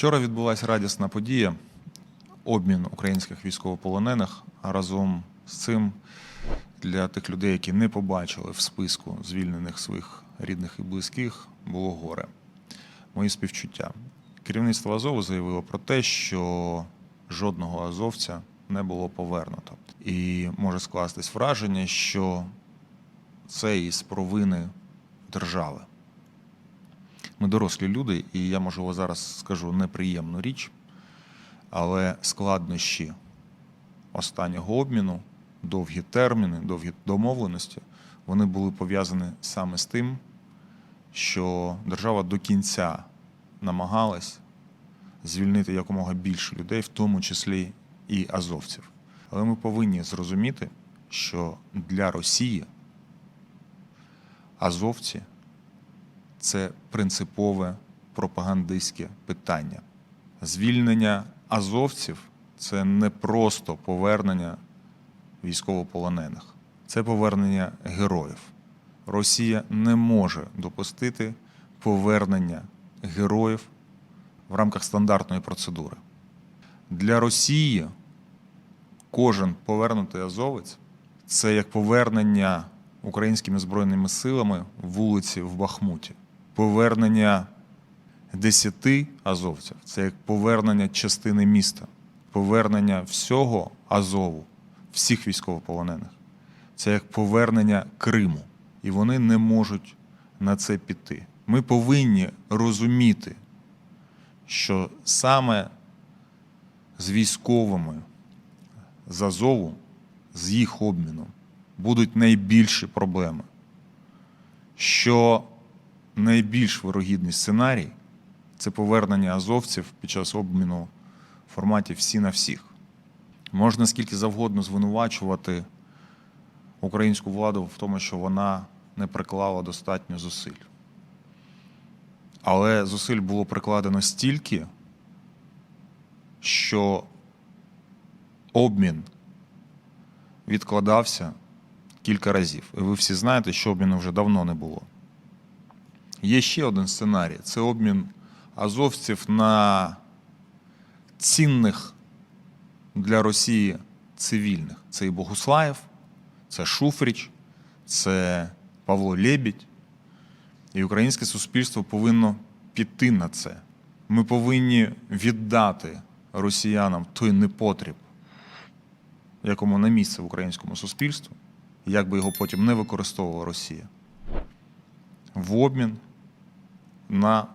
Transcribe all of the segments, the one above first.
Вчора відбулася радісна подія обмін українських військовополонених. А разом з цим для тих людей, які не побачили в списку звільнених своїх рідних і близьких, було горе. Мої співчуття. Керівництво Азову заявило про те, що жодного азовця не було повернуто. І може скластись враження, що це із провини держави. Ми дорослі люди, і я, можливо, зараз скажу неприємну річ, але складнощі останнього обміну, довгі терміни, довгі домовленості, вони були пов'язані саме з тим, що держава до кінця намагалась звільнити якомога більше людей, в тому числі і азовців. Але ми повинні зрозуміти, що для Росії азовці це принципове пропагандистське питання. Звільнення азовців це не просто повернення військовополонених, це повернення героїв. Росія не може допустити повернення героїв в рамках стандартної процедури. Для Росії кожен повернутий азовець це як повернення українськими збройними силами вулиці в Бахмуті. Повернення десяти азовців це як повернення частини міста, повернення всього Азову, всіх військовополонених. Це як повернення Криму. І вони не можуть на це піти. Ми повинні розуміти, що саме з військовими з Азову, з їх обміном, будуть найбільші проблеми. Що найбільш вирогідний сценарій це повернення азовців під час обміну в форматі всі на всіх. Можна скільки завгодно звинувачувати українську владу в тому, що вона не приклала достатньо зусиль. Але зусиль було прикладено стільки, що обмін відкладався кілька разів. І ви всі знаєте, що обміну вже давно не було. Є ще один сценарій це обмін азовців на цінних для Росії цивільних. Це і Богуслаєв, це Шуфріч, це Павло Лєбідь. І українське суспільство повинно піти на це. Ми повинні віддати росіянам той непотріб, якому на місце в українському суспільстві, як би його потім не використовувала Росія, в обмін на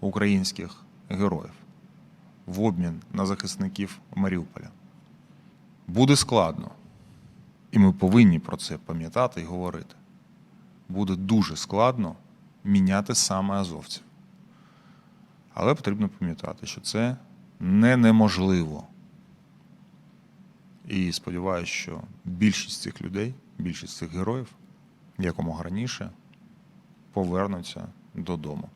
українських героїв, в обмін на захисників Маріуполя. Буде складно, і ми повинні про це пам'ятати і говорити. Буде дуже складно міняти саме азовців. Але потрібно пам'ятати, що це не неможливо. І сподіваюся, що більшість цих людей, більшість цих героїв якомога раніше повернуться додому.